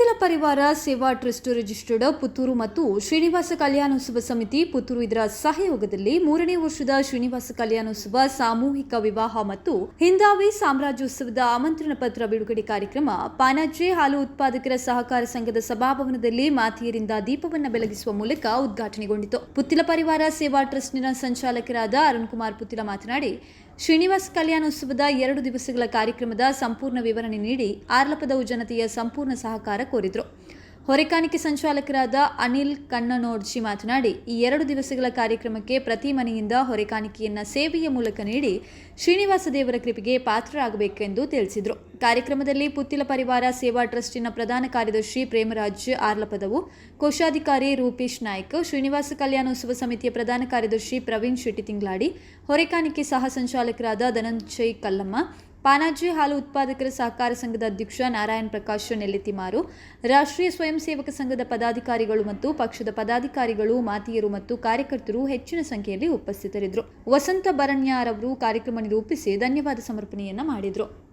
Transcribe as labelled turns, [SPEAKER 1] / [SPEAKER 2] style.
[SPEAKER 1] ಪುತ್ತಿಲ ಪರಿವಾರ, ಸೇವಾ trust registered Puttur ಮತ್ತು ಶ್ರೀನಿವಾಸ ಕಲ್ಯಾಣೋತ್ಸವ ಸಮಿತಿ ಪುತ್ತೂರು ಇದರ ಸಹಯೋಗದಲ್ಲಿ ಮೂರನೇ ವರ್ಷದ ಶ್ರೀನಿವಾಸ ಕಲ್ಯಾಣೋತ್ಸವ, ಸಾಮೂಹಿಕ ವಿವಾಹ ಮತ್ತು ಹಿಂದಾವಿ ಸಾಮ್ರಾಜ್ಯೋತ್ಸವದ ಆಮಂತ್ರಣ ಪತ್ರ ಬಿಡುಗಡೆ ಕಾರ್ಯಕ್ರಮ ಪಾನಾಜೆ ಹಾಲು ಉತ್ಪಾದಕರ ಸಹಕಾರ ಸಂಘದ ಸಭಾಭವನದಲ್ಲಿ ಮಾತಿಯರಿಂದ ದೀಪವನ್ನು ಬೆಳಗಿಸುವ ಮೂಲಕ ಉದ್ಘಾಟನೆಗೊಂಡಿತು. ಪುತ್ತಿಲ ಪರಿವಾರ, ಸೇವಾ ಟ್ರಸ್ಟ್ನ ಸಂಚಾಲಕರಾದ ಅರುಣ್ ಕುಮಾರ್ ಪುತ್ತಿಲ ಮಾತನಾಡಿ ಶ್ರೀನಿವಾಸ ಕಲ್ಯಾಣೋತ್ಸವದ ಎರಡು ದಿವಸಗಳ ಕಾರ್ಯಕ್ರಮದ ಸಂಪೂರ್ಣ ವಿವರಣೆ ನೀಡಿ ಆರ್ಲಪದವು ಜನತೆಯ ಸಂಪೂರ್ಣ ಸಹಕಾರ ಕೋರಿದರು. ಹೊರೆಕಾಣಿಕೆ ಸಂಚಾಲಕರಾದ ಅನಿಲ್ ಕಣ್ಣನೋಡ್ಜಿ ಮಾತನಾಡಿ, ಈ ಎರಡು ದಿವಸಗಳ ಕಾರ್ಯಕ್ರಮಕ್ಕೆ ಪ್ರತಿ ಮನೆಯಿಂದ ಹೊರೆಕಾಣಿಕೆಯನ್ನು ಸೇವೆಯ ಮೂಲಕ ನೀಡಿ ಶ್ರೀನಿವಾಸ ದೇವರ ಕೃಪೆಗೆ ಪಾತ್ರರಾಗಬೇಕೆಂದು ತಿಳಿಸಿದರು. ಕಾರ್ಯಕ್ರಮದಲ್ಲಿ ಪುತ್ತಿಲ ಪರಿವಾರ ಸೇವಾ ಟ್ರಸ್ಟಿನ ಪ್ರಧಾನ ಕಾರ್ಯದರ್ಶಿ ಪ್ರೇಮರಾಜ್ ಆರ್ಲಪದವು, ಕೋಶಾಧಿಕಾರಿ ರೂಪೇಶ್ ನಾಯ್ಕ, ಶ್ರೀನಿವಾಸ ಕಲ್ಯಾಣೋತ್ಸವ ಸಮಿತಿಯ ಪ್ರಧಾನ ಕಾರ್ಯದರ್ಶಿ ಪ್ರವೀಣ್ ಶೆಟ್ಟಿ ತಿಂಗ್ಲಾಡಿ, ಹೊರೆಕಾಣಿಕೆ ಸಹ ಸಂಚಾಲಕರಾದ ಧನಂಜಯ್ ಕಲ್ಲಮ್ಮ ಪಾನಾಜಿ ಹಾಲು ಉತ್ಪಾದಕರ ಸಹಕಾರ ಸಂಘದ ಅಧ್ಯಕ್ಷ ನಾರಾಯಣ್ ಪ್ರಕಾಶ್ ನೆಲ್ಲಿತಿಮಾರು ರಾಷ್ಟ್ರೀಯ ಸ್ವಯಂ ಸೇವಕ ಸಂಘದ ಪದಾಧಿಕಾರಿಗಳು ಮತ್ತು ಪಕ್ಷದ ಪದಾಧಿಕಾರಿಗಳು, ಮಾತಿಯರು ಮತ್ತು ಕಾರ್ಯಕರ್ತರು ಹೆಚ್ಚಿನ ಸಂಖ್ಯೆಯಲ್ಲಿ ಉಪಸ್ಥಿತರಿದ್ದರು. ವಸಂತ ಬರಣ್ಯಾರವರು ಕಾರ್ಯಕ್ರಮ ನಿರೂಪಿಸಿ ಧನ್ಯವಾದ ಸಮರ್ಪಣೆಯನ್ನ ಮಾಡಿದರು.